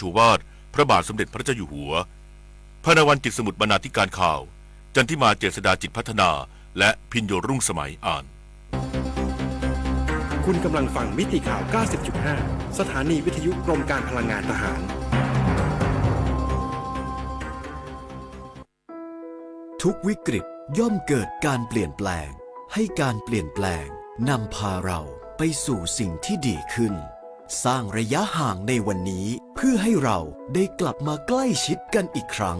ชูวาดพระบาทสมเด็จพระเจ้าอยู่หัว พระนวันจิตสมุทรบรรณาธิการข่าว จันทิมาเจษดาจิตพัฒนา และพินโยรุ่งสมัยอ่าน คุณกำลังฟังมิติข่าว 90.5 สถานีวิทยุกรมการพลังงานทหาร ทุกวิกฤตย่อมเกิดการเปลี่ยนแปลง ให้การเปลี่ยนแปลงนำพาเราไปสู่สิ่งที่ดีขึ้น สร้างระยะห่างในวันนี้เพื่อให้เราได้กลับมาใกล้ชิดกันอีกครั้ง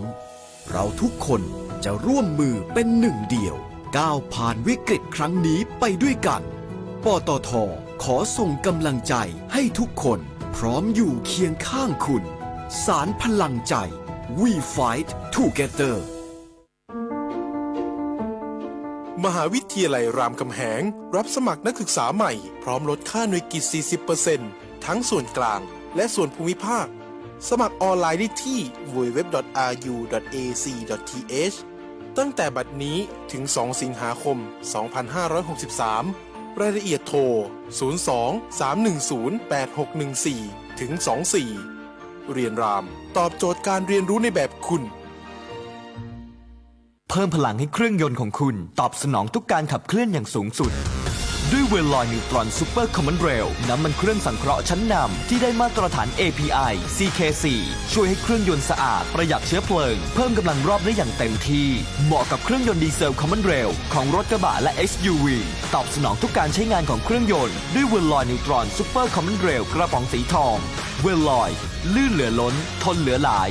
เราทุกคนจะร่วมมือเป็นหนึ่งเดียว ก้าวผ่านวิกฤตครั้งนี้ไปด้วยกัน ปตทขอส่งกำลังใจให้ทุกคนพร้อมอยู่เคียงข้างคุณ สารพลังใจ We Fight Together มหาวิทยาลัยรามคำแหง รับสมัครนักศึกษาใหม่ พร้อมลดค่าหน่วยกิจ 40% ทั้งส่วนกลางและส่วนภูมิภาค สมัครออนไลน์ได้ที่ www.ru.ac.th ตั้งแต่บัดนี้ถึง 2 สิงหาคม 2563 รายละเอียดโทร 02 310 8614 ถึง 24 เรียนราม ตอบโจทย์การเรียนรู้ในแบบคุณ เพิ่มพลังให้เครื่องยนต์ของคุณ ตอบสนองทุกการขับเคลื่อนอย่างสูงสุด ด้วยเวลลอยนิวตรอนซูเปอร์คอมมอนเรลน้ำมันเครื่องสังเคราะห์ชั้นนำที่ได้มาตรฐาน API CK4 ช่วยให้เครื่องยนต์สะอาดประหยัดเชื้อเพลิง เพิ่มกำลังรอบได้อย่างเต็มที่ เหมาะกับเครื่องยนต์ดีเซลคอมมอนเรลของรถกระบะและ SUV ตอบสนองทุกการใช้งานของเครื่องยนต์ด้วยเวลลอยนิวตรอนซูเปอร์คอมมอนเรลกระป๋องสีทอง เวลลอย ลื่นเหลือล้น ทนเหลือหลาย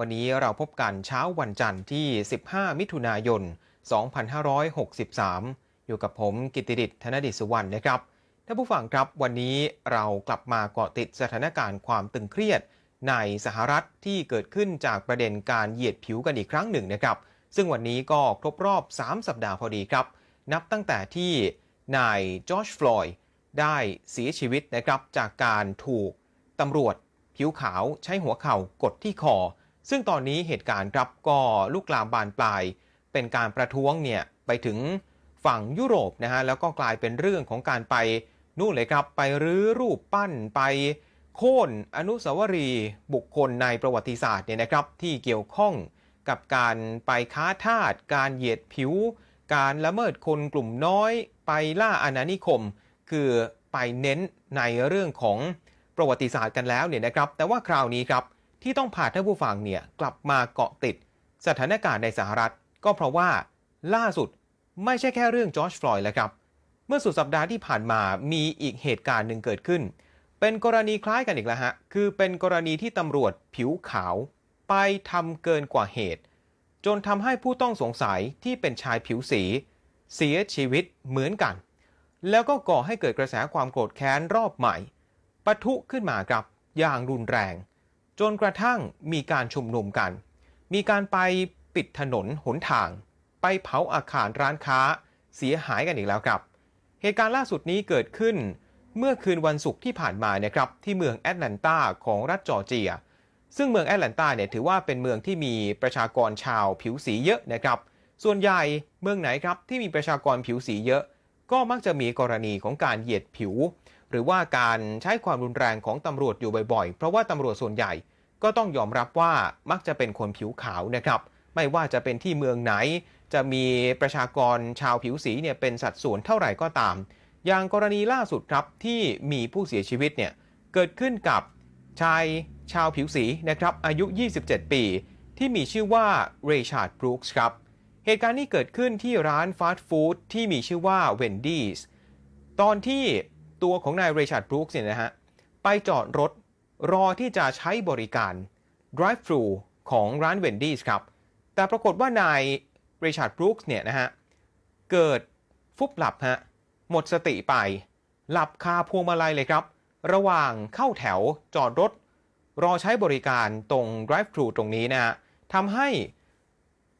วันนี้เราพบกันเช้าวันจันทร์ที่ 15 มิถุนายน 2563 อยู่กับผมกิติดิษธนดิษวรรณนะครับ ท่านผู้ฟังครับวันนี้เรากลับมาเกาะติดสถานการณ์ความตึงเครียด ในสหรัฐที่เกิดขึ้นจากประเด็นการเหยียดผิวกันอีกครั้งหนึ่งนะครับ ซึ่งวันนี้ก็ครบรอบ 3 สัปดาห์พอดีครับ นับตั้งแต่ที่นายจอร์จฟลอยด์ได้เสียชีวิตนะครับจากการถูกตำรวจผิวขาวใช้หัวเข่ากดที่คอ ซึ่งตอนนี้เหตุการณ์ครับก็ลุกลามบานปลาย เป็นการประท้วงเนี่ยไปถึงฝั่งยุโรปนะฮะแล้วก็กลายเป็นเรื่องของการไปนู่นเลยครับไปรื้อรูปปั้นไปโค่นอนุสาวรีย์บุคคลในประวัติศาสตร์เนี่ยนะครับที่เกี่ยวข้องกับการไปค้าทาสการเหยียดผิว การละเมิดคนกลุ่มน้อย ไปล่าอาณานิคม คือไปเน้นในเรื่องของประวัติศาสตร์กันแล้วเนี่ยนะครับ แต่ว่าคราวนี้ครับ ที่ต้องพาท่านผู้ฟังเนี่ยกลับมาเกาะติด สถานการณ์ในสหรัฐ ก็เพราะว่าล่าสุดไม่ใช่แค่เรื่องจอร์จฟลอยด์แล้วครับ เมื่อสุดสัปดาห์ที่ผ่านมามีอีกเหตุการณ์หนึ่งเกิดขึ้น เป็นกรณีคล้ายกันอีกแล้วฮะ คือเป็นกรณีที่ตำรวจผิวขาว ไปทำเกินกว่าเหตุ จนทำให้ผู้ต้องสงสัยที่เป็นชายผิวสี เสียชีวิตเหมือนกัน แล้วก็ก่อให้เกิดกระแสความโกรธแค้นรอบใหม่ปะทุขึ้นมาครับอย่างรุนแรง จนกระทั่งมีการชุมนุมกัน มีการไปปิดถนนหนทาง ไปเผาอาคารร้านค้า เสียหายกันอีกแล้วครับ เหตุการณ์ล่าสุดนี้เกิดขึ้น เมื่อคืนวันศุกร์ที่ผ่านมานะครับที่เมืองแอตแลนตาของรัฐจอร์เจีย ซึ่งเมืองแอตแลนตาเนี่ยถือว่าเป็นเมืองที่มีประชากรชาวผิวสีเยอะนะครับ ส่วนใหญ่เมืองไหนครับที่มีประชากรผิวสีเยอะ ก็มักจะมีกรณีของการเหยียดผิว หรือว่าการใช้ความรุนแรงของตำรวจอยู่บ่อยๆ เพราะว่าตำรวจส่วนใหญ่ก็ต้องยอมรับว่ามักจะเป็นคนผิวขาวนะครับ ไม่ว่าจะเป็นที่เมืองไหน จะมีประชากรชาวผิวสีเนี่ยเป็นสัดส่วนเท่าไหร่ก็ตาม อย่างกรณีล่าสุดครับที่มีผู้เสียชีวิตเนี่ยเกิดขึ้นกับชายชาวผิวสีนะครับ อายุ 27 ปี ที่มีชื่อว่าเรชาร์ดบรูคส์ครับ เหตุการณ์นี้เกิดขึ้นที่ร้านฟาสต์ฟู้ดที่มีชื่อว่าเวนดี้สตอนที่ ตัวของนายเรชาร์ดบรูคส์เนี่ยนะฮะไปจอดรถรอที่จะใช้บริการ drive thru ของร้านเวนดี้สครับ แต่ปรากฏว่านายเรชาร์ดบรูคส์เนี่ยนะฮะเกิดฟุบหลับฮะหมดสติไป หลับคาพวงมาลัยเลยครับ ระหว่างเข้าแถวจอดรถ รอใช้บริการตรง drive thru ตรงนี้นะฮะทำให้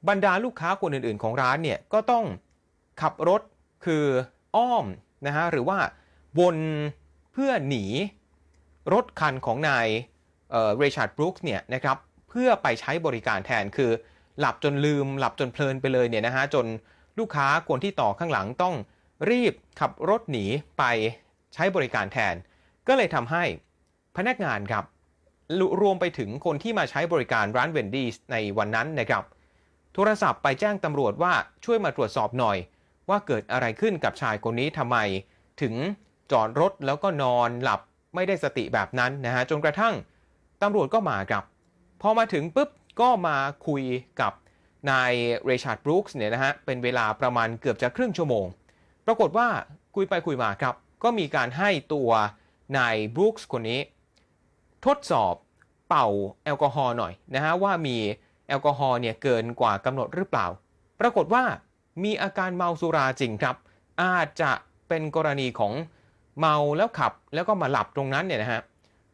บรรดาลูกค้าคนอื่นๆ ของร้านเนี่ยก็ต้องขับรถคืออ้อมนะฮะหรือว่า วนเพื่อหนีรถคันของนายเรชาร์ดบรูคส์เนี่ยนะครับเพื่อไปใช้บริการแทนคือ หลับจนลืม หลับจนเพลินไปเลยเนี่ยนะฮะจนลูกค้าคนที่ต่อข้างหลังต้องรีบขับรถหนีไปใช้บริการแทน ก็เลยทำให้พนักงานครับรรวมไปถึงคนที่มาใช้บริการร้านเวนดี้ในวันนั้นนะครับ โทรศัพท์ไปแจ้งตำรวจว่าช่วยมาตรวจสอบหน่อย ว่าเกิดอะไรขึ้นกับชายคนนี้ทำไม ถึง จอดรถแล้วก็นอนหลับไม่ได้สติแบบนั้นนะฮะจนกระทั่งตำรวจก็มาครับ พอมาถึงปุ๊บก็มาคุยกับนายเรชาร์ดบรูคส์เนี่ยนะฮะเป็นเวลาประมาณเกือบจะครึ่งชั่วโมง ปรากฏว่าคุยไปคุยมาครับ ก็มีการให้ตัวนายบรูคส์คนนี้ ทดสอบเป่าแอลกอฮอล์หน่อยนะฮะว่ามีแอลกอฮอล์เนี่ยเกินกว่ากำหนดหรือเปล่า ปรากฏว่ามีอาการเมาสุราจริงครับ อาจจะเป็นกรณีของ เมาแล้วขับแล้วก็มาหลับตรงนั้นเนี่ยนะฮะ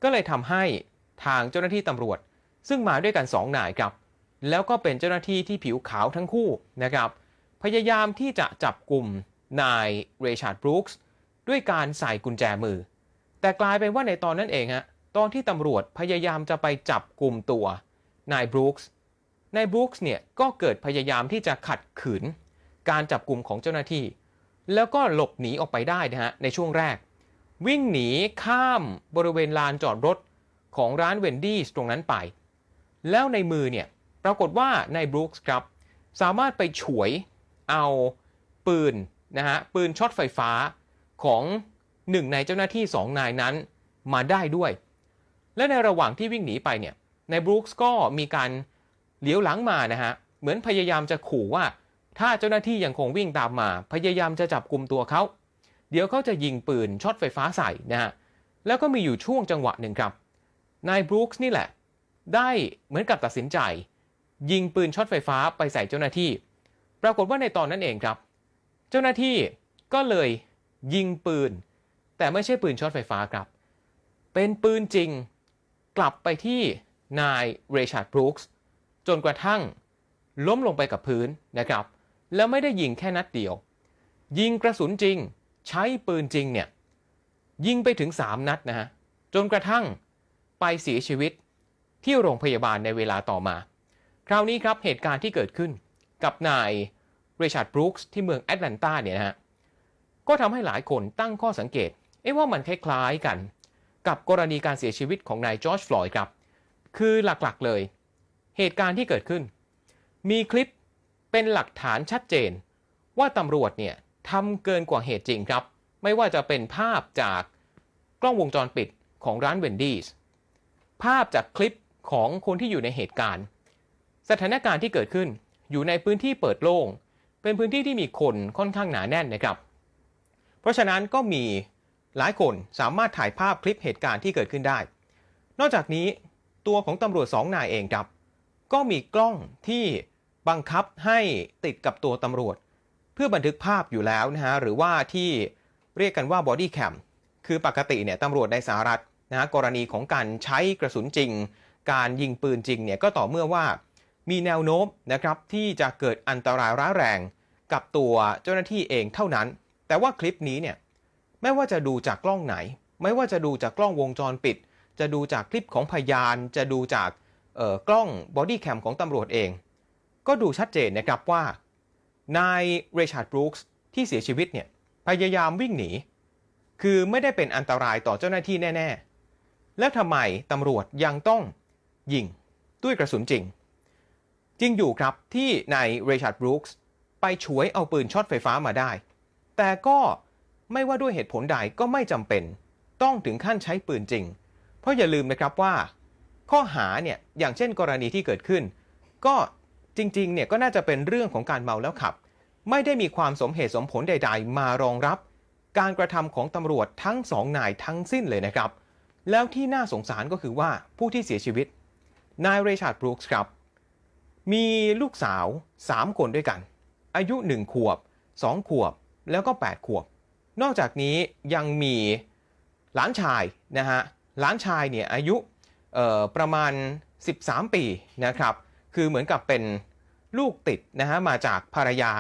ก็เลยทำให้ทางเจ้าหน้าที่ตำรวจ ซึ่งมาด้วยกัน 2 นายครับ แล้วก็เป็นเจ้าหน้าที่ที่ผิวขาวทั้งคู่นะครับ พยายามที่จะจับกลุ่มนายเรชาร์ดบรูคส์ด้วยการใส่กุญแจมือ แต่กลายเป็นว่าในตอนนั้นเองฮะตอนที่ตำรวจพยายามจะไปจับกลุ่มตัวนายบรูคส์นายบรูคส์เนี่ยก็เกิดพยายามที่จะขัดขืน การจับกลุ่มของเจ้าหน้าที่ แล้วก็หลบหนีออกไปได้นะฮะในช่วงแรก วิ่งหนีข้ามบริเวณลานจอดรถของร้านเวนดี้ตรงนั้นไป แล้วในมือเนี่ย ปรากฏว่านายบรูคส์ครับ สามารถไปฉวยเอาปืนนะฮะปืนช็อตไฟฟ้าของหนึ่งในเจ้าหน้าที่สองนายนั้นมาได้ด้วย และในระหว่างที่วิ่งหนีไปเนี่ยนายบรูคส์ก็มีการเหลียวหลังมานะฮะเหมือนพยายามจะขู่ว่า ถ้าเจ้าหน้าที่ยังคงวิ่งตามมา พยายามจะจับกลุ่มตัวเขา เดี๋ยวเขาจะยิงปืนช็อตไฟฟ้าใส่นะฮะแล้วก็มีอยู่ช่วงจังหวะหนึ่งครับนายบรูคส์นี่แหละ ได้เหมือนกับตัดสินใจ ยิงปืนช็อตไฟฟ้าไปใส่เจ้าหน้าที่ ปรากฏว่าในตอนนั้นเองครับ เจ้าหน้าที่ก็เลยยิงปืน แต่ไม่ใช่ปืนช็อตไฟฟ้าครับ เป็นปืนจริงกลับไปที่นายเรชาร์ดบรูคส์จนกระทั่งล้มลงไปกับพื้นนะครับ แล้วไม่ได้ยิงแค่นัดเดียว ยิงกระสุนจริง ใช้ปืนจริงเนี่ยยิงไปถึง 3 นัดนะฮะจนกระทั่งไปเสียชีวิตที่โรงพยาบาลในเวลาต่อมา คราวนี้ครับเหตุการณ์ที่เกิดขึ้นกับนายเรชาร์ดบรูคส์ที่เมืองแอตแลนตาเนี่ยนะฮะก็ทำให้หลายคนตั้งข้อสังเกตเอ๊ะว่ามันคล้ายๆกัน กับกรณีการเสียชีวิตของนายจอร์จฟลอยด์ครับ คือหลักๆเลย เหตุการณ์ที่เกิดขึ้น มีคลิปเป็นหลักฐานชัดเจน ว่าตำรวจเนี่ย ทำเกินกว่าเหตุจริงครับ ไม่ว่าจะเป็นภาพจากกล้องวงจรปิดของร้านเวนดี้สภาพจากคลิปของคนที่อยู่ในเหตุการณ์ สถานการณ์ที่เกิดขึ้นอยู่ในพื้นที่เปิดโล่ง เป็นพื้นที่ที่มีคนค่อนข้างหนาแน่นนะครับ เพราะฉะนั้นก็มีหลายคนสามารถถ่ายภาพคลิปเหตุการณ์ที่เกิดขึ้นได้ นอกจากนี้ตัวของตำรวจสองนายเองครับ ก็มีกล้องที่บังคับให้ติดกับตัวตำรวจ พื่อบันทึกภาพอยู่แล้วนะฮะหรือว่าที่เรียกกันว่า body cam คือปกติเนี่ยตำรวจในสหรัฐนะฮะกรณีของการใช้กระสุนจริง การยิงปืนจริงเนี่ยก็ต่อเมื่อว่ามีแนวโน้มนะครับที่จะเกิดอันตรายร้ายแรงกับตัวเจ้าหน้าที่เองเท่านั้น แต่ว่าคลิปนี้เนี่ยไม่ว่าจะดูจากกล้องไหน ไม่ว่าจะดูจากกล้องวงจรปิด จะดูจากคลิปของพยาน จะดูจากเอ่อกล้องบอดี้แคมของตำรวจเอง ก็ดูชัดเจนนะครับว่า นายเรชาร์ดบรูคส์ที่เสียชีวิตเนี่ยพยายามวิ่งหนี คือไม่ได้เป็นอันตรายต่อเจ้าหน้าที่แน่ ๆ แล้วทำไมตำรวจยังต้องยิงด้วยกระสุนจริง จริงอยู่ครับที่นายเรชาร์ดบรูคส์ไปฉวยเอาปืนช็อตไฟฟ้ามาได้ แต่ก็ไม่ว่าด้วยเหตุผลใดก็ไม่จำเป็น ต้องถึงขั้นใช้ปืนจริง เพราะอย่าลืมนะครับว่า ข้อหาเนี่ยอย่างเช่นกรณีที่เกิดขึ้น ก็ จริงๆเนี่ยก็น่าจะเป็นเรื่องของการเมาแล้วขับ ไม่ได้มีความสมเหตุสมผลใด ๆ มารองรับ การกระทำของตำรวจทั้งสองนายทั้งสิ้นเลยนะครับ แล้วที่น่าสงสารก็คือว่าผู้ที่เสียชีวิต นายเรชาร์ดบรูคส์ครับ มีลูกสาว 3 คนด้วยกัน อายุ 1 ขวบ 2 ขวบแล้วก็ 8 ขวบ นอกจากนี้ยังมีหลานชายนะฮะหลานชายเนี่ยอายุเอ่อประมาณ 13 ปีนะครับ คือเหมือนกับเป็นลูกติดนะฮะมาจากภรรยา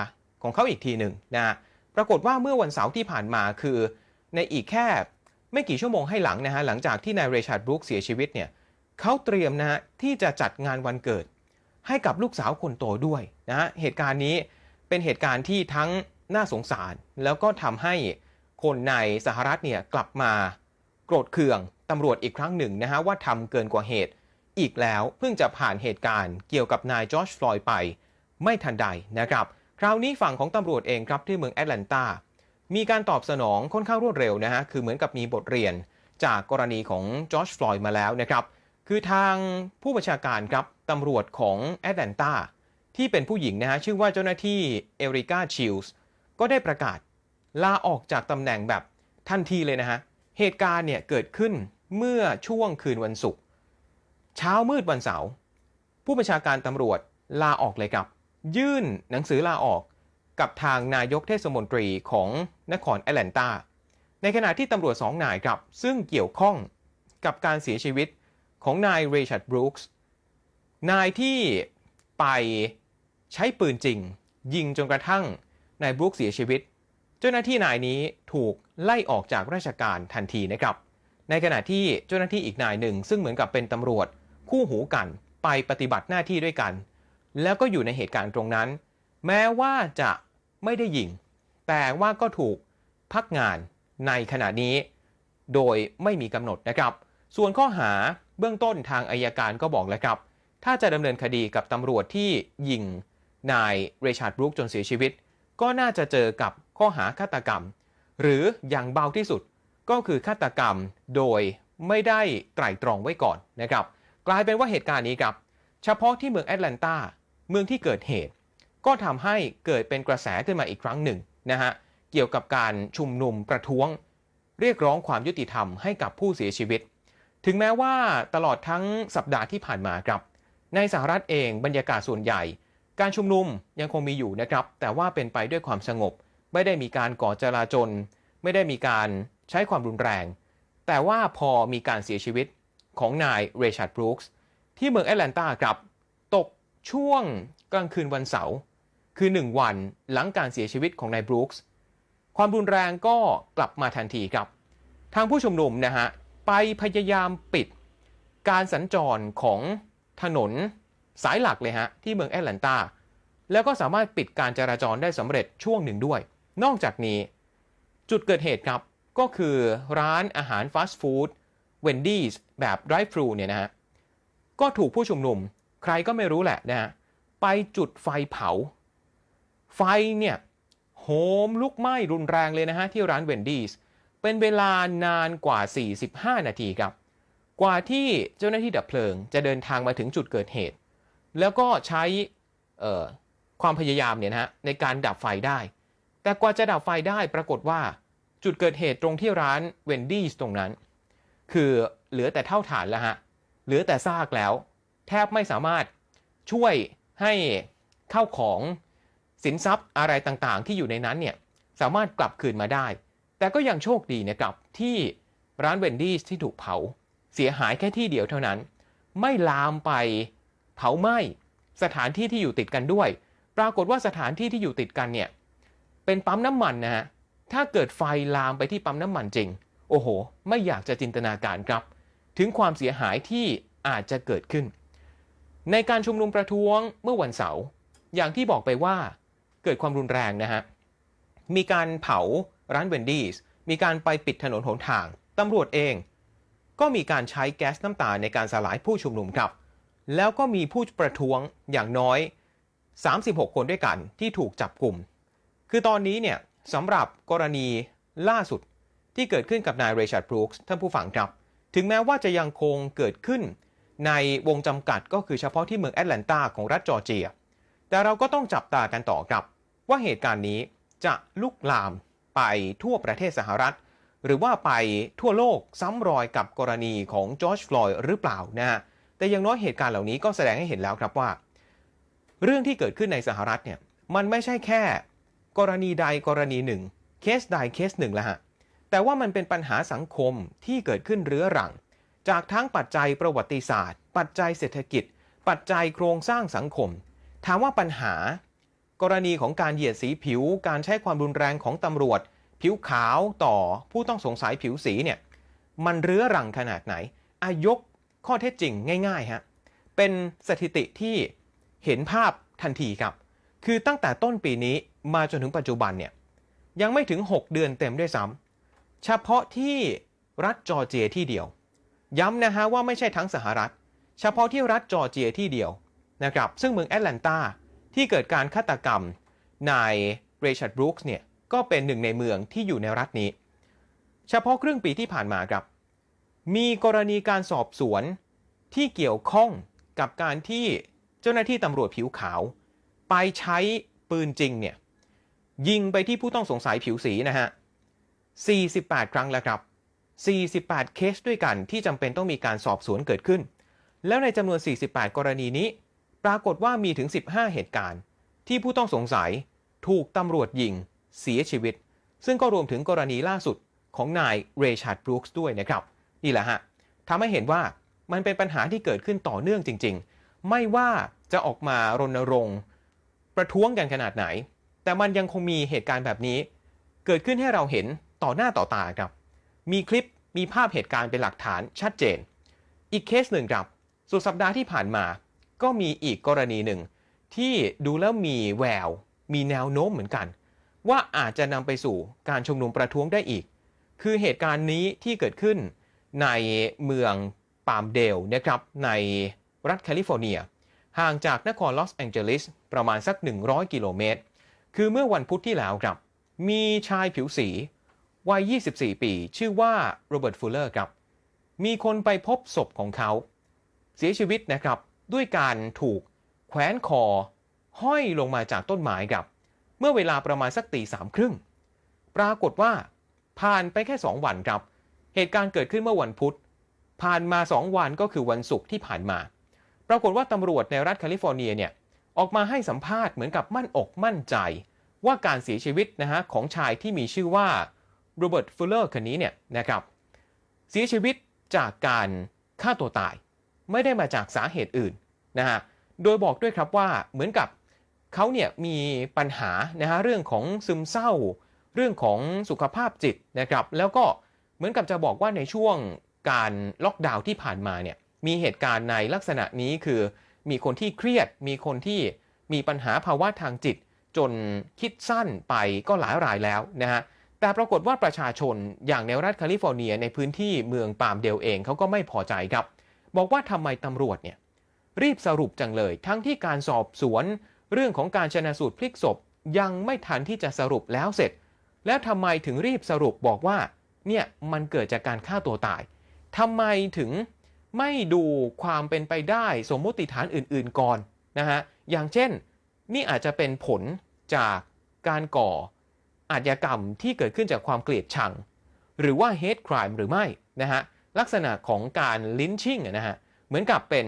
ของเขาอีกทีหนึ่งนะฮะปรากฏว่าเมื่อวันเสาร์ที่ผ่านมาคือ ในอีกแค่ไม่กี่ชั่วโมงให้หลังนะฮะหลังจากที่นายเรชาร์ดบรูคเสียชีวิตเนี่ยเขาเตรียมนะฮะที่จะจัดงานวันเกิด ให้กับลูกสาวคนโตด้วยนะฮะเหตุการณ์นี้เป็นเหตุการณ์ที่ทั้งน่าสงสาร แล้วก็ทำให้คนในสหรัฐเนี่ยกลับมาโกรธเคืองตำรวจอีกครั้งหนึ่งนะฮะว่าทำเกินกว่าเหตุ อีกแล้วเพิ่งจะผ่านเหตุการณ์เกี่ยวกับนายจอร์จฟลอยด์ไป ไม่ทันใดนะครับ คราวนี้ฝั่งของตำรวจเองครับที่เมืองแอตแลนตา มีการตอบสนองค่อนข้างรวดเร็วนะฮะคือเหมือนกับมีบทเรียนจากกรณีของจอร์จฟลอยด์มาแล้วนะครับ คือทางผู้บัญชาการครับตำรวจของแอตแลนตาที่เป็นผู้หญิงนะฮะชื่อว่าเจ้าหน้าที่เอริกาชิลส์ก็ได้ประกาศลาออกจากตำแหน่งแบบทันทีเลยนะฮะ เหตุการณ์เนี่ยเกิดขึ้นเมื่อช่วงคืนวันศุกร์ เช้ามืดวันเสาร์ผู้บัญชาการตำรวจลาออกเลยครับ ยื่นหนังสือลาออกกับทางนายกเทศมนตรีของนครแอตแลนตา ในขณะที่ตำรวจสองนายครับ ซึ่งเกี่ยวข้องกับการเสียชีวิตของนายเรชัดบรูคส์นายที่ไปใช้ปืนจริง ยิงจนกระทั่งนายบรูคเสียชีวิต เจ้าหน้าที่นายนี้ถูกไล่ออกจากราชการทันทีนะครับ ในขณะที่เจ้าหน้าที่อีกนายหนึ่ง ซึ่งเหมือนกับเป็นตำรวจ คู่หูกันไปปฏิบัติหน้าที่ด้วยกัน แล้วก็อยู่ในเหตุการณ์ตรงนั้น แม้ว่าจะไม่ได้ยิง แต่ว่าก็ถูกพักงานในขณะนี้ โดยไม่มีกำหนดนะครับ ส่วนข้อหาเบื้องต้นทางอายการก็บอกแล้วครับ ถ้าจะดำเนินคดีกับตำรวจที่ยิงนายเรชาร์ดบรูคจนเสียชีวิต ก็น่าจะเจอกับข้อหาฆาตกรรม หรืออย่างเบาที่สุดก็คือฆาตกรรมโดยไม่ได้ไตร่ตรองไว้ก่อนนะครับ กลายเป็นว่าเหตุการณ์นี้ครับ เฉพาะที่เมืองแอตแลนตาเมืองที่เกิดเหตุ ก็ทำให้เกิดเป็นกระแสขึ้นมาอีกครั้งหนึ่งนะฮะเกี่ยวกับการชุมนุมประท้วง เรียกร้องความยุติธรรมให้กับผู้เสียชีวิต ถึงแม้ว่าตลอดทั้งสัปดาห์ที่ผ่านมาครับ ในสหรัฐเองบรรยากาศส่วนใหญ่ การชุมนุมยังคงมีอยู่นะครับ แต่ว่าเป็นไปด้วยความสงบ ไม่ได้มีการก่อจลาจลไม่ได้มีการใช้ความรุนแรง แต่ว่าพอมีการเสียชีวิต ของนายเรชาร์ดบรูคส์ที่เมืองแอตแลนตาครับ ตกช่วงกลางคืนวันเสาร์คือ 1 วันหลังการเสียชีวิตของนายบรูคส์ความรุนแรงก็กลับมาทันทีครับ ทางผู้ชุมนุมนะฮะ ไปพยายามปิดการสัญจรของถนนสายหลักเลยฮะ ที่เมืองแอตแลนตาแล้วก็สามารถปิดการจราจรได้สำเร็จช่วงหนึ่งด้วย นอกจากนี้ จุดเกิดเหตุครับก็คือร้านอาหารฟาสต์ฟู้ด เวนดี้แบบ drive thru เนี่ยนะฮะก็ถูกผู้ชุมนุมใครก็ไม่รู้แหละนะฮะไปจุดไฟเผา ไฟเนี่ยโหมลุกไหม้รุนแรงเลยนะฮะที่ร้านเวนดี้เป็นเวลานานกว่า 45 นาทีครับ กว่าที่เจ้าหน้าที่ดับเพลิง จะเดินทางมาถึงจุดเกิดเหตุ แล้วก็ใช้ความพยายามเนี่ยนะฮะในการดับไฟได้ แต่กว่าจะดับไฟได้ปรากฏว่าจุดเกิดเหตุตรงที่ร้านเวนดี้ตรงนั้น คือเหลือแต่เท่าฐานแล้วฮะเหลือแต่ซากแล้ว แทบไม่สามารถช่วยให้เข้าของสินทรัพย์อะไรต่างๆ ที่อยู่ในนั้นเนี่ยสามารถกลับคืนมาได้ แต่ก็ยังโชคดีนะครับที่ร้านเวนดี้ที่ถูกเผา เสียหายแค่ที่เดียวเท่านั้น ไม่ลามไปเผาไหม้สถานที่ที่อยู่ติดกันด้วย ปรากฏว่าสถานที่ที่อยู่ติดกันเนี่ยเป็นปั๊มน้ำมันนะฮะถ้าเกิดไฟลามไปที่ปั๊มน้ำมันจริง โอ้โห ไม่อยากจะจินตนาการครับ ถึงความเสียหายที่อาจจะเกิดขึ้น ในการชุมนุมประท้วงเมื่อวันเสาร์อย่างที่บอกไปว่าเกิดความรุนแรงนะฮะ มีการเผาร้านเวนดี้มีการไปปิดถนนหนทางตำรวจเอง ก็มีการใช้แก๊สน้ำตาในการสลายผู้ชุมนุมครับ แล้วก็มีผู้ประท้วงอย่างน้อย 36 คนด้วยกันที่ถูกจับกลุ่ม คือตอนนี้เนี่ยสำหรับกรณีล่าสุด ที่เกิดขึ้นกับนายเรชาร์ดบรูคส์ท่านผู้ฟังครับ ถึงแม้ว่าจะยังคงเกิดขึ้นในวงจำกัดก็คือเฉพาะที่เมืองแอตแลนตาของรัฐจอร์เจีย แต่เราก็ต้องจับตากันต่อครับ ว่าเหตุการณ์นี้จะลุกลามไปทั่วประเทศสหรัฐ หรือว่าไปทั่วโลกซ้ำรอยกับกรณีของจอร์จฟลอยด์หรือเปล่านะฮะแต่อย่างน้อยเหตุการณ์เหล่านี้ก็แสดงให้เห็นแล้วครับว่า เรื่องที่เกิดขึ้นในสหรัฐเนี่ยมันไม่ใช่แค่ กรณีใดกรณีหนึ่ง เคสใดเคสหนึ่งละฮะ แต่ว่ามันเป็นปัญหาสังคมที่เกิดขึ้นเรื้อรัง จากทั้งปัจจัยประวัติศาสตร์ ปัจจัยเศรษฐกิจ ปัจจัยโครงสร้างสังคม ถามว่าปัญหา กรณีของการเหยียดสีผิว การใช้ความรุนแรงของตำรวจ ผิวขาวต่อผู้ต้องสงสัยผิวสีเนี่ยมันเรื้อรังขนาดไหน อายกข้อเท็จจริงง่ายๆฮะเป็นสถิติที่เห็นภาพทันทีครับ คือตั้งแต่ต้นปีนี้มาจนถึงปัจจุบันเนี่ยยังไม่ถึง 6 เดือนเต็มด้วยซ้ำ เฉพาะที่รัฐจอร์เจียที่เดียว ย้ำนะฮะว่าไม่ใช่ทั้งสหรัฐ เฉพาะที่รัฐจอร์เจียที่เดียวนะครับซึ่งเมืองแอตแลนตาที่เกิดการฆาตกรรมนายเรชัดบรูคส์เนี่ยก็เป็นหนึ่งในเมืองที่อยู่ในรัฐนี้ เฉพาะครึ่งปีที่ผ่านมาครับ มีกรณีการสอบสวนที่เกี่ยวข้องกับการที่เจ้าหน้าที่ตำรวจผิวขาว ไปใช้ปืนจริงเนี่ยยิงไปที่ผู้ต้องสงสัยผิวสีนะฮะ 48 ครั้งแล้วครับ 48 เคสด้วยกันที่จำเป็นต้องมีการสอบสวนเกิดขึ้น แล้วในจำนวน 48 กรณีนี้ ปรากฏว่ามีถึง 15 เหตุการณ์ ที่ผู้ต้องสงสัยถูกตำรวจยิง เสียชีวิต ซึ่งก็รวมถึงกรณีล่าสุดของนายเรชาร์ดบรูคส์ด้วยนะครับ นี่แหละฮะทำให้เห็นว่ามันเป็นปัญหาที่เกิดขึ้นต่อเนื่องจริง ๆ ไม่ว่าจะออกมารณรงค์ ประท้วงกันขนาดไหน แต่มันยังคงมีเหตุการณ์แบบนี้ เกิดขึ้นให้เราเห็น ต่อหน้าต่อตาครับ มีคลิปมีภาพเหตุการณ์เป็นหลักฐานชัดเจน อีกเคสหนึ่งครับ สุดสัปดาห์ที่ผ่านมา ก็มีอีกกรณีหนึ่ง ที่ดูแล้วมีแวว มีแนวโน้มเหมือนกัน ว่าอาจจะนำไปสู่การชุมนุมประท้วงได้อีก คือเหตุการณ์นี้ที่เกิดขึ้นในเมืองปาล์มเดลนะครับในรัฐแคลิฟอร์เนีย ห่างจากนครลอสแองเจลิสประมาณสัก 100 กิโลเมตร คือเมื่อวันพุธที่แล้วครับ มีชายผิวสี วัย 24 ปี ชื่อว่าโรเบิร์ตฟูลเลอร์ครับ มีคนไปพบศพของเขา เสียชีวิตนะครับ ด้วยการถูกแขวนคอ ห้อยลงมาจากต้นไม้ครับ เมื่อเวลาประมาณสักตีสามครึ่ง ปรากฏว่า ผ่านไปแค่ 2 วันครับ เหตุการณ์เกิดขึ้นเมื่อวันพุธ ผ่านมา 2 วันก็คือวันศุกร์ที่ผ่านมา ปรากฏว่าตำรวจในรัฐแคลิฟอร์เนียเนี่ยออกมาให้สัมภาษณ์เหมือนกับมั่นอกมั่นใจ ว่าการเสียชีวิตนะฮะของชายที่มีชื่อว่า โรเบิร์ตฟูลเลอร์คนนี้เนี่ยนะครับเสียชีวิตจากการฆ่าตัวตาย ไม่ได้มาจากสาเหตุอื่นนะฮะโดยบอกด้วยครับว่าเหมือนกับเขาเนี่ยมีปัญหานะฮะเรื่องของซึมเศร้า เรื่องของสุขภาพจิตนะครับ แล้วก็เหมือนกับจะบอกว่าในช่วงการล็อกดาวน์ที่ผ่านมาเนี่ยมีเหตุการณ์ในลักษณะนี้คือมีคนที่เครียด มีคนที่มีปัญหาภาวะทางจิต จนคิดสั้นไปก็หลายรายแล้วนะฮะ แต่ปรากฏว่าประชาชนอย่างในรัฐแคลิฟอร์เนียในพื้นที่เมืองปาล์มเดลเองเขาก็ไม่พอใจครับ บอกว่าทำไมตำรวจเนี่ยรีบสรุปจังเลย ทั้งที่การสอบสวน เรื่องของการชนะสูตรพลิกศพยังไม่ทันที่จะสรุปแล้วเสร็จ แล้วทำไมถึงรีบสรุปบอกว่าเนี่ยมันเกิดจากการฆ่าตัวตายทำไมถึงไม่ดูความเป็นไปได้สมมติฐานอื่น ๆก่อนนะฮะอย่างเช่น นี่อาจจะเป็นผลจากการก่อ อาชญากรรมที่เกิดขึ้นจากความเกลียดชัง หรือว่า hate crime หรือไม่นะฮะลักษณะของการลิ้นชิ่งนะฮะเหมือนกับเป็น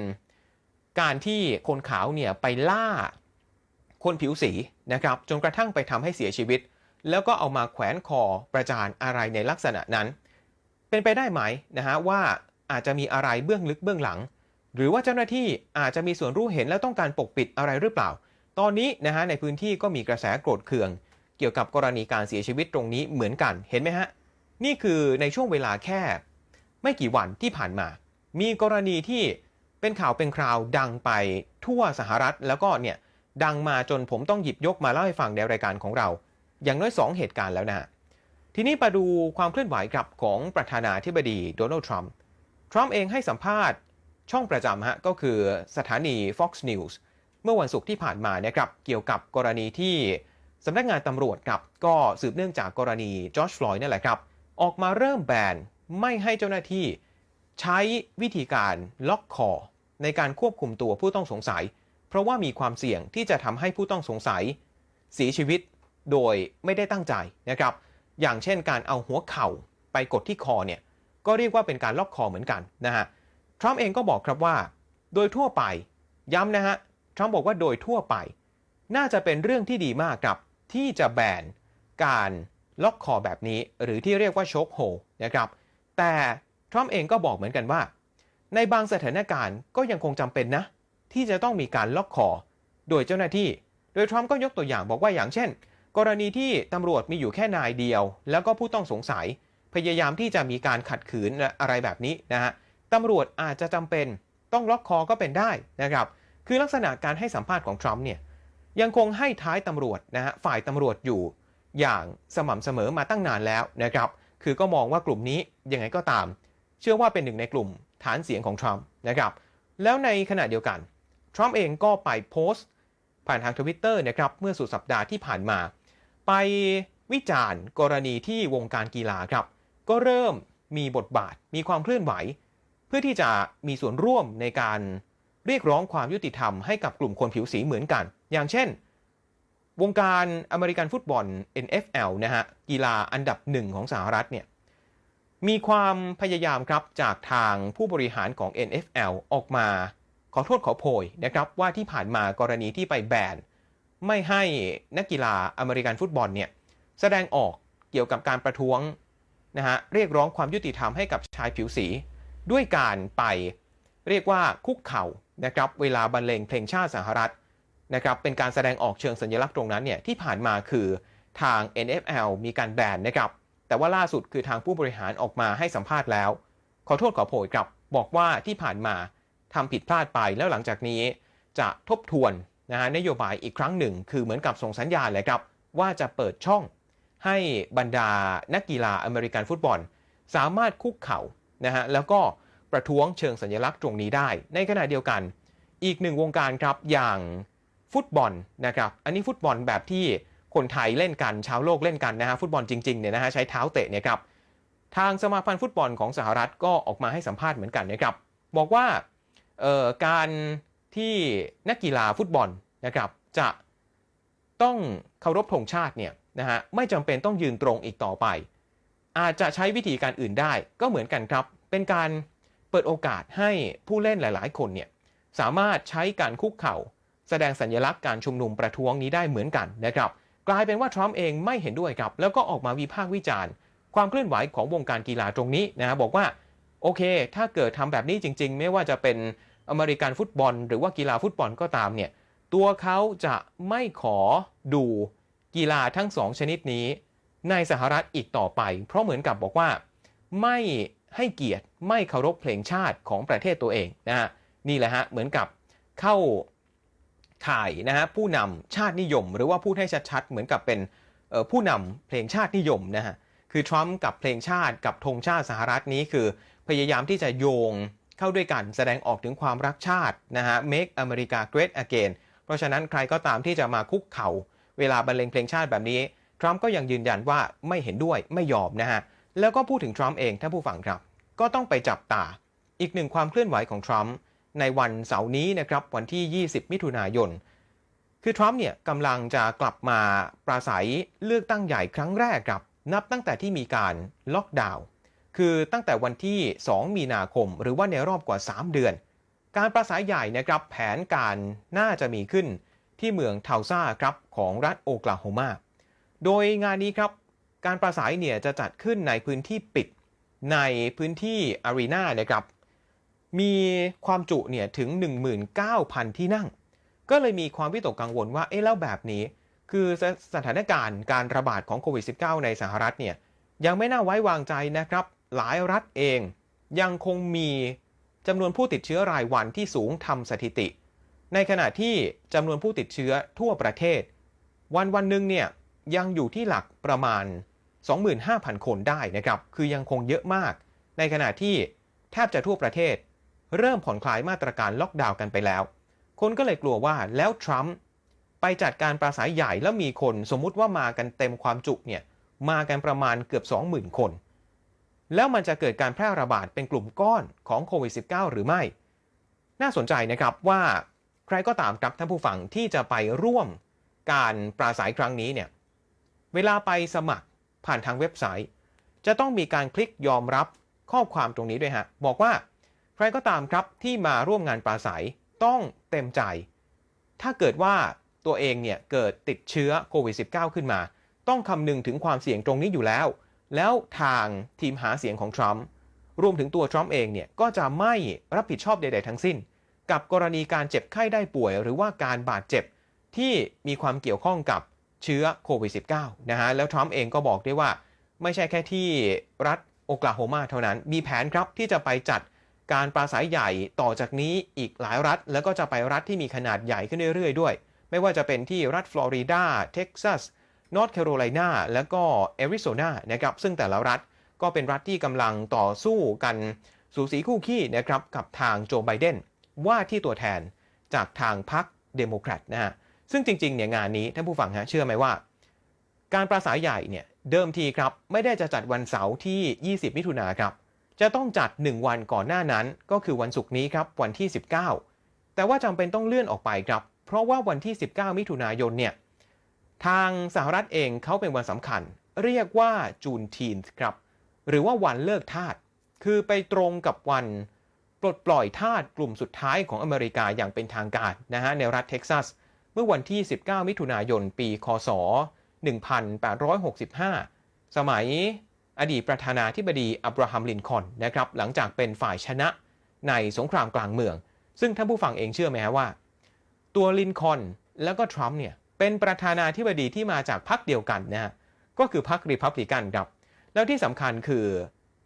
การที่คนขาวเนี่ยไปล่าคนผิวสีนะครับจนกระทั่งไปทำให้เสียชีวิต แล้วก็เอามาแขวนคอประจานอะไรในลักษณะนั้น เป็นไปได้ไหมนะฮะว่าอาจจะมีอะไรเบื้องลึกเบื้องหลัง หรือว่าเจ้าหน้าที่อาจจะมีส่วนรู้เห็นแล้วต้องการปกปิดอะไรหรือเปล่า ตอนนี้นะฮะในพื้นที่ก็มีกระแสโกรธเคือง กี่ยวกับกรณีการเสียชีวิตตรงนี้เหมือนกันเห็นไหมฮะ นี่คือในช่วงเวลาแค่ ไม่กี่วันที่ผ่านมา มีกรณีที่เป็นข่าวเป็นคราวดังไปทั่วสหรัฐ แล้วก็เนี่ยดังมาจนผมต้องหยิบยกมาเล่าให้ฟังในรายการของเรา อย่างน้อย 2 เหตุการณ์แล้วนะทีนี้มาดูความเคลื่อนไหวกับของประธานาธิบดีโดนัลด์ทรัมป์ทรัมป์เองให้สัมภาษณ์ช่องประจำฮะก็คือสถานี Fox News เมื่อวันศุกร์ที่ผ่านมานะครับเกี่ยวกับกรณีที่ สำนักงานตำรวจครับก็สืบเนื่องจากกรณีจอร์จฟลอยด์นั่แหละครับ ออกมาเริ่มแบนไม่ให้เจ้าหน้าที่ ใช้วิธีการล็อกคอ ในการควบคุมตัวผู้ต้องสงสัย เพราะว่ามีความเสี่ยงที่จะทำให้ผู้ต้องสงสัย เสียชีวิตโดยไม่ได้ตั้งใจนะครับ อย่างเช่นการเอาหัวเข่าไปกดที่คอเนี่ยก็เรียกว่าเป็นการล็อกคอเหมือนกันนะฮะทรัมป์เองก็บอกครับว่า โดยทั่วไปย้ำนะฮะทรัมป์บอกว่าโดยทั่วไป น่าจะเป็นเรื่องที่ดีมากครับ ที่จะแบนการล็อกคอแบบนี้ หรือที่เรียกว่าโชกโฮนะครับ แต่ทรัมป์เองก็บอกเหมือนกันว่า ในบางสถานการณ์ก็ยังคงจำเป็นนะ ที่จะต้องมีการล็อกคอ โดยเจ้าหน้าที่ โดยทรัมป์ก็ยกตัวอย่างบอกว่าอย่างเช่น กรณีที่ตำรวจมีอยู่แค่นายเดียว แล้วก็ผู้ต้องสงสัย พยายามที่จะมีการขัดขืนอะไรแบบนี้นะฮะตำรวจอาจจะจำเป็นต้องล็อกคอก็เป็นได้นะครับ คือลักษณะการให้สัมภาษณ์ของทรัมป์เนี่ย ยังคงให้ท้ายตำรวจนะฮะฝ่ายตำรวจอยู่อย่างสม่ำเสมอมาตั้งนานแล้วนะครับ คือก็มองว่ากลุ่มนี้ยังไงก็ตาม เชื่อว่าเป็นหนึ่งในกลุ่มฐานเสียงของทรัมป์นะครับ แล้วในขณะเดียวกัน ทรัมป์เองก็ไปโพสต์ ผ่านทางทวิตเตอร์นะครับ เมื่อสุดสัปดาห์ที่ผ่านมา ไปวิจารณ์กรณีที่วงการกีฬาครับ ก็เริ่มมีบทบาทมีความเคลื่อนไหว เพื่อที่จะมีส่วนร่วมในการ เรียกร้องความยุติธรรมให้กับกลุ่มคนผิวสีเหมือนกัน อย่างเช่น วงการอเมริกันฟุตบอล NFL นะฮะกีฬาอันดับหนึ่งของสหรัฐเนี่ยมีความพยายามครับจากทางผู้บริหารของ NFL ออกมาขอโทษขอโพยนะครับว่าที่ผ่านมากรณีที่ไปแบนไม่ให้นักกีฬาอเมริกันฟุตบอลเนี่ยแสดงออกเกี่ยวกับการประท้วงนะฮะเรียกร้องความยุติธรรมให้กับชายผิวสี ด้วยการไป เรียกว่าคุกเข่านะครับเวลาบรรเลงเพลงชาติสหรัฐนะครับเป็นการแสดงออกเชิงสัญลักษณ์ตรงนั้นเนี่ยที่ผ่านมาคือทาง NFL มีการแบนนะครับแต่ว่าล่าสุดคือทางผู้บริหารออกมาให้สัมภาษณ์แล้ว ขอโทษขอโพยครับ บอกว่าที่ผ่านมาทำผิดพลาดไปแล้วหลังจากนี้จะทบทวนนะฮะนโยบายอีกครั้งหนึ่ง คือเหมือนกับส่งสัญญาณเลยครับ ว่าจะเปิดช่องให้บรรดานักกีฬาอเมริกันฟุตบอล สามารถคุกเข่านะฮะแล้วก็ ประท้วงเชิงสัญลักษณ์ตรงนี้ได้ ในขณะเดียวกัน อีกหนึ่งวงการครับอย่างฟุตบอลนะครับอันนี้ฟุตบอลแบบที่คนไทยเล่นกันชาวโลกเล่นกันนะฮะฟุตบอลจริงๆเนี่ยนะฮะใช้เท้าเตะเนี่ยครับทางสมาพันธ์ฟุตบอลของสหรัฐก็ออกมาให้สัมภาษณ์เหมือนกันนะครับบอกว่าเอ่อการที่นักกีฬาฟุตบอลนะครับจะต้องเคารพธงชาติเนี่ยนะฮะไม่จำเป็นต้องยืนตรงอีกต่อไป อาจจะใช้วิธีการอื่นได้ก็เหมือนกันครับ เป็นการ เปิดโอกาสให้ผู้เล่นหลาย ๆ คนเนี่ยสามารถใช้การคุกเข่า แสดงสัญลักษณ์การชุมนุมประท้วงนี้ได้เหมือนกันนะครับ กลายเป็นว่าทรัมป์เองไม่เห็นด้วยครับ แล้วก็ออกมาวิพากษ์วิจารณ์ ความเคลื่อนไหวของวงการกีฬาตรงนี้นะฮะบอกว่าโอเค ถ้าเกิดทำแบบนี้จริง ๆ ไม่ว่าจะเป็นอเมริกันฟุตบอล หรือว่ากีฬาฟุตบอลก็ตามเนี่ยตัวเขาจะไม่ขอดูกีฬาทั้งสองชนิดนี้ ในสหรัฐอีกต่อไป เพราะเหมือนกับบอกว่าไม่ ให้เกียรติไม่เคารพเพลงชาติของประเทศตัวเองนะฮะนี่แหละฮะเหมือนกับเข้าข่ายนะฮะผู้นำชาตินิยม หรือว่าพูดให้ชัดๆเหมือนกับเป็นผู้นำเพลงชาตินิยมนะฮะคือทรัมป์กับเพลงชาติกับธงชาติสหรัฐนี้คือ พยายามที่จะโยงเข้าด้วยกันแสดงออกถึงความรักชาตินะฮะ make America great again เพราะฉะนั้นใครก็ตามที่จะมาคุกเข่าเวลาบรรเลงเพลงชาติแบบนี้ ทรัมป์ก็ยังยืนยันว่าไม่เห็นด้วยไม่ยอมนะฮะ แล้วก็พูดถึงทรัมป์เองท่านผู้ฟังครับ ก็ต้องไปจับตาอีกหนึ่งความเคลื่อนไหวของทรัมป์ในวันเสาร์นี้นะครับวันที่ 20 มิถุนายน คือทรัมป์เนี่ยกำลังจะกลับมาปราศัยเลือกตั้งใหญ่ครั้งแรกครับ นับตั้งแต่ที่มีการล็อกดาวน์คือตั้งแต่วันที่ 2 มีนาคม หรือว่าในรอบกว่า 3 เดือน การปราศัยใหญ่นะครับแผนการน่าจะมีขึ้นที่เมืองเทาซาครับของรัฐโอกลาโฮมาโดยงานนี้ครับ การปราศัยเนี่ยจะจัดขึ้นในพื้นที่ปิดในพื้นที่อารีนานะครับมีความจุเนี่ยถึง 19,000 ที่นั่ง ก็เลยมีความวิตกกังวลว่าเอ๊ะแล้วแบบนี้ คือสถานการณ์การระบาดของโควิด -19 ในสหรัฐเนี่ยยังไม่น่าไว้วางใจนะครับ หลายรัฐเอง ยังคงมีจำนวนผู้ติดเชื้อรายวันที่สูงทำสถิติ ในขณะที่จำนวนผู้ติดเชื้อทั่วประเทศ วันวันหนึ่งเนี่ยยังอยู่ที่หลักประมาณ 25,000 คนได้นะครับ คือยังคงเยอะมาก ในขณะที่แทบจะทั่วประเทศ เริ่มผ่อนคลายมาตรการล็อกดาวน์กันไปแล้ว คนก็เลยกลัวว่าแล้วทรัมป์ไปจัดการปราศัยใหญ่แล้วมีคนสมมุติว่ามากันเต็มความจุเนี่ยมากันประมาณเกือบ 20,000 คน แล้วมันจะเกิดการแพร่ระบาดเป็นกลุ่มก้อนของโควิด -19 หรือไม่ น่าสนใจนะครับว่าใครก็ตามครับท่านผู้ฟังที่จะไปร่วมการปราศัยครั้งนี้เนี่ยเวลาไปสมัคร ผ่านทางเว็บไซต์ จะต้องมีการคลิกยอมรับข้อความตรงนี้ด้วยฮะ บอกว่าใครก็ตามครับที่มาร่วมงานปราศัยต้องเต็มใจ ถ้าเกิดว่าตัวเองเนี่ยเกิดติดเชื้อโควิด -19 ขึ้นมา ต้องคำนึงถึงความเสี่ยงตรงนี้อยู่แล้ว แล้วทางทีมหาเสียงของทรัมป์รวมถึงตัวทรัมป์เองเนี่ยก็จะไม่รับผิดชอบใด ๆ ทั้งสิ้น กับกรณีการเจ็บไข้ได้ป่วย หรือว่าการบาดเจ็บที่มีความเกี่ยวข้องกับ เชื้อโควิด -19 นะฮะแล้วทรัมป์เองก็บอกได้ว่า ไม่ใช่แค่ที่รัฐโอคลาโฮมาเท่านั้น มีแผนครับที่จะไปจัดการปราศัยใหญ่ต่อจากนี้อีกหลายรัฐ แล้วก็จะไปรัฐที่มีขนาดใหญ่ขึ้นเรื่อยๆ ด้วย ไม่ว่าจะเป็นที่รัฐฟลอริดาเท็กซัสนอร์ทแคโรไลนาแล้วก็แอริโซนานะครับซึ่งแต่ละรัฐก็เป็นรัฐที่กำลังต่อสู้กันสูสีคู่ขี้นะครับกับทางโจไบเดนว่าที่ตัวแทนจากทางพรรคเดโมแครตนะฮะ ซึ่งจริงๆเนี่ยงานนี้ท่านผู้ฟังฮะเชื่อไหมว่า การปราศัยใหญ่เนี่ยเดิมทีครับไม่ได้จะจัดวันเสาร์ที่ 20 มิถุนาครับจะต้องจัด 1 วันก่อนหน้านั้น ก็คือวันศุกร์นี้ครับวันที่ 19 แต่ว่าจำเป็นต้องเลื่อนออกไปครับเพราะว่าวันที่ 19 มิถุนายนเนี่ยทางสหรัฐเองเขาเป็นวันสำคัญ เรียกว่าจูนทีนครับหรือว่าวันเลิกทาสคือไปตรงกับวันปลดปล่อยทาสกลุ่มสุดท้ายของอเมริกาอย่างเป็นทางการนะฮะในรัฐเท็กซัส เมื่อวันที่ 19 มิถุนายน ปี คศ 1865 สมัยอดีตประธานาธิบดีอับราฮัม ลินคอนนะครับ หลังจากเป็นฝ่ายชนะในสงครามกลางเมือง ซึ่งท่านผู้ฟังเองเชื่อไหมฮะว่า ตัวลินคอนแล้วก็ทรัมป์เนี่ย เป็นประธานาธิบดีที่มาจากพรรคเดียวกันนะฮะ ก็คือพรรครีพับลิกันครับ แล้วที่สำคัญคือ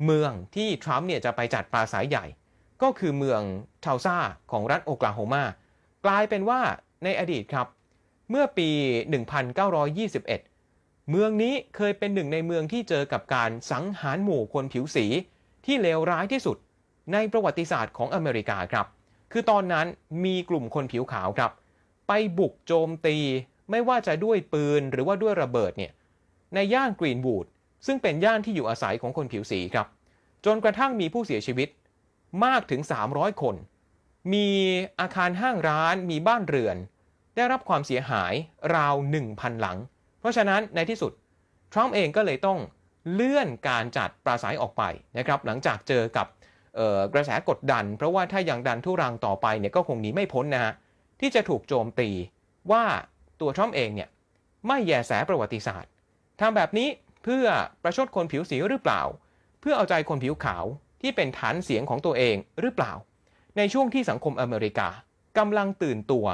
เมืองที่ทรัมป์เนี่ยจะไปจัดปราศัยใหญ่ ก็คือเมืองเทาซาของรัฐโอคลาโฮมากลายเป็นว่า ในอดีตครับ เมื่อปี 1921 เมืองนี้เคยเป็นหนึ่งในเมืองที่เจอกับการสังหารหมู่คนผิวสีที่เลวร้ายที่สุดในประวัติศาสตร์ของอเมริกาครับ คือตอนนั้นมีกลุ่มคนผิวขาวครับ ไปบุกโจมตีไม่ว่าจะด้วยปืนหรือว่าด้วยระเบิดเนี่ยในย่านกรีนวูดซึ่งเป็นย่านที่อยู่อาศัยของคนผิวสีครับ จนกระทั่งมีผู้เสียชีวิตมากถึง 300 คน มีอาคารห้างร้านมีบ้านเรือน ได้รับความเสียหายราว 1,000 หลัง เพราะฉะนั้นในที่สุด ทรัมป์เองก็เลยต้องเลื่อนการจัดปราศัยออกไปนะครับหลังจากเจอกับกระแสกดดัน เพราะว่าถ้ายังดันทุรังต่อไปเนี่ยก็คงหนีไม่พ้นนะฮะที่จะถูกโจมตีว่าตัวทรัมป์เองเนี่ยไม่แยแสประวัติศาสตร์ทำแบบนี้เพื่อประชดคนผิวสีหรือเปล่า เพื่อเอาใจคนผิวขาวที่เป็นฐานเสียงของตัวเองหรือเปล่า ในช่วงที่สังคมอเมริกากำลังตื่นตัว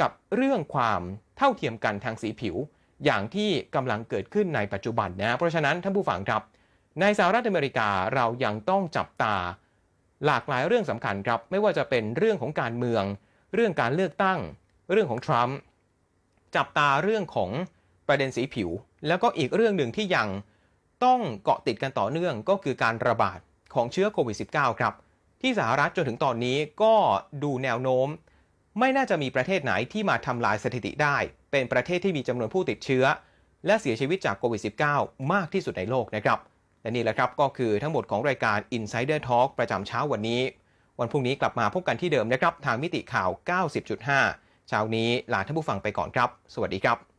กับเรื่องความเท่าเทียมกันทางสีผิว อย่างที่กำลังเกิดขึ้นในปัจจุบันนะเพราะฉะนั้นท่านผู้ฟังครับในสหรัฐอเมริกาเรายังต้องจับตา หลากหลายเรื่องสำคัญครับ ไม่ว่าจะเป็นเรื่องของการเมือง เรื่องการเลือกตั้ง เรื่องของทรัมป์จับตาเรื่องของประเด็นสีผิว แล้วก็อีกเรื่องหนึ่งที่ยังต้องเกาะติดกันต่อเนื่องก็คือการระบาดของเชื้อโควิด -19 ครับ ที่สหรัฐจนถึงตอนนี้ก็ดูแนวโน้ม ไม่น่าจะมีประเทศไหนที่มาทำลายสถิติได้ เป็นประเทศที่มีจำนวนผู้ติดเชื้อ และเสียชีวิตจากโควิด -19 มากที่สุดในโลกนะครับ และนี่แหละครับก็คือทั้งหมดของรายการ Insider Talk ประจำเช้าวันนี้ วันพรุ่งนี้กลับมาพบกันที่เดิมนะครับ ทางมิติข่าว 90.5 เช้านี้ลาท่านผู้ฟังไปก่อนครับ สวัสดีครับ